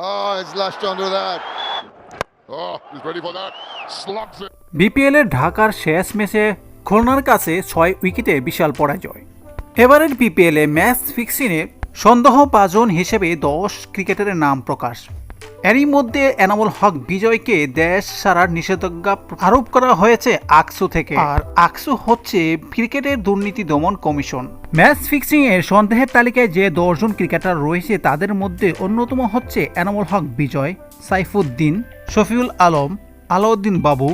Oh, that. Oh, it. বিপিএলের ঢাকার শেষ ম্যাচে খুলনার কাছে ছয় উইকেটে বিশাল পরাজয় এবারের বিপিএলে ম্যাচ ফিক্সিংয়ে পাঁচজন হিসেবে দশ ক্রিকেটারের নাম প্রকাশ এরই মধ্যে এনামুল হক বিজয়কে দেশ সারার নিষেধাজ্ঞা আরোপ করা হয়েছে আকসু থেকে। আর আকসু হচ্ছে ক্রিকেটের দুর্নীতি দমন কমিশন। ম্যাচ ফিক্সিং এর সন্দেহের তালিকায় যে দশজন ক্রিকেটার রয়েছে তাদের মধ্যে অন্যতম হচ্ছে এনামুল হক বিজয়, সাইফুদ্দিন, শফিউল আলম, আলাউদ্দিন বাবু,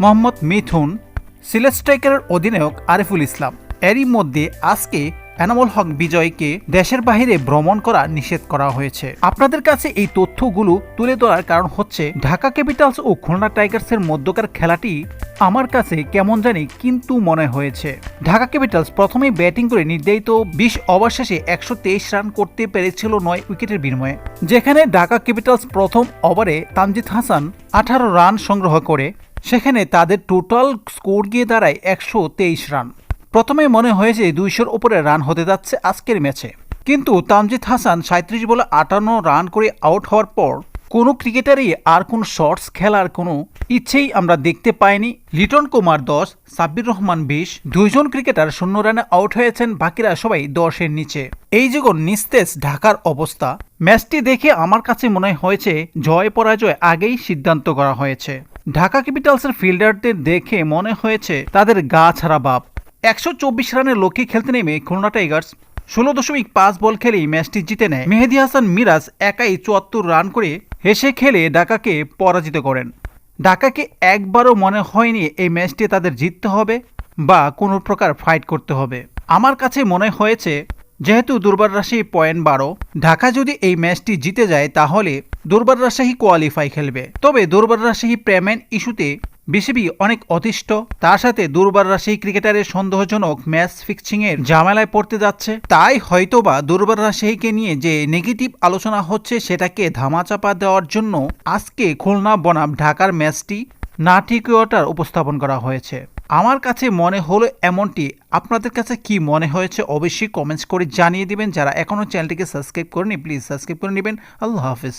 মোহাম্মদ মিথুন, সিলেট স্ট্রাইকারের অধিনায়ক আরিফুল ইসলাম। এরই মধ্যে আজকে এনামুল হক বিজয়কে দেশের বাইরে ভ্রমণ করা নিষেধ করা হয়েছে। আপনাদের কাছে এই তথ্যগুলো তুলে ধরার কারণ হচ্ছে, ঢাকা ক্যাপিটালস ও খুলনা টাইগার্সের মধ্যকার খেলাটি আমার কাছে কেমন জানি কিন্তু মনে হয়েছে। ঢাকা ক্যাপিটালস প্রথমেই ব্যাটিং করে নির্ধারিত বিশ ওভার শেষে একশো তেইশ রান করতে পেরেছিল নয় উইকেটের বিনিময়ে, যেখানে ঢাকা ক্যাপিটালস প্রথম ওভারে তামজিদ হাসান আঠারো রান সংগ্রহ করে, সেখানে তাদের টোটাল স্কোর গিয়ে দাঁড়ায় একশো তেইশ রান। প্রথমে মনে হয়েছে দুইশোর উপরে রান হতে যাচ্ছে আজকের ম্যাচে। কিন্তু তামজিদ হাসান সাঁত্রিশ বলে আটান্ন রান করে আউট হওয়ার পর কোনো ক্রিকেটারই আর কোনো শর্টস খেলার কোনো ইচ্ছেই আমরা দেখতে পাইনি। লিটন কুমার দশ, সাব্বির রহমান বিশ, দুইজন ক্রিকেটার শূন্য রানে আউট হয়েছেন, বাকিরা সবাই দশের নিচে। এই যখন নিস্তেজ ঢাকার অবস্থা। ম্যাচটি দেখে আমার কাছে মনে হয়েছে জয় পরাজয় আগেই সিদ্ধান্ত করা হয়েছে। ঢাকা ক্যাপিটালসের ফিল্ডারদের দেখে মনে হয়েছে তাদের গা ছাড়া বাপ। একশো চব্বিশ রানের লক্ষ্যে খেলতে নেমে খুলনা টাইগার্স। ষোলো দশমিক পাঁচ বল খেলেই ম্যাচটি জিতে নেয় মেহেদি হাসান মিরাজ, একাই চুয়াত্তর রান করে হেসে খেলে ঢাকাকে পরাজিত করেন। ঢাকাকে একবারও মনে হয়নি এই ম্যাচটি তাদের জিততে হবে বা কোনো প্রকার ফাইট করতে হবে। আমার কাছে মনে হয়েছে, যেহেতু দুর্বার রাজশাহী পয়েন্ট বারো, ঢাকা যদি এই ম্যাচটি জিতে যায় তাহলে দুর্বার রাজশাহী কোয়ালিফাই খেলবে। তবে দুর্বার রাজশাহী পেমেন্ট ইস্যুতে বিসিবি অনেক অতিষ্ঠ, তার সাথে দুর্বার রাশি ক্রিকেটারের সন্দেহজনক ম্যাচ ফিক্সিং এর ঝামেলায় পড়তে যাচ্ছে। তাই হয়তোবা দুর্বার রাজশাহীকে নিয়ে যে নেগেটিভ আলোচনা হচ্ছে সেটাকে ধামাচাপা দেওয়ার জন্য আজকে খুলনা বনাম ঢাকার ম্যাচটি নাটিকীয়তার উপস্থাপন করা হয়েছে। আমার কাছে মনে হলো এমনটি। আপনাদের কাছে কি মনে হয়েছে অবশ্যই কমেন্টস করে জানিয়ে দিবেন। যারা এখনও চ্যানেলটিকে সাবস্ক্রাইব করেনি, প্লিজ সাবস্ক্রাইব করে নেবেন। আল্লাহ হাফিজ।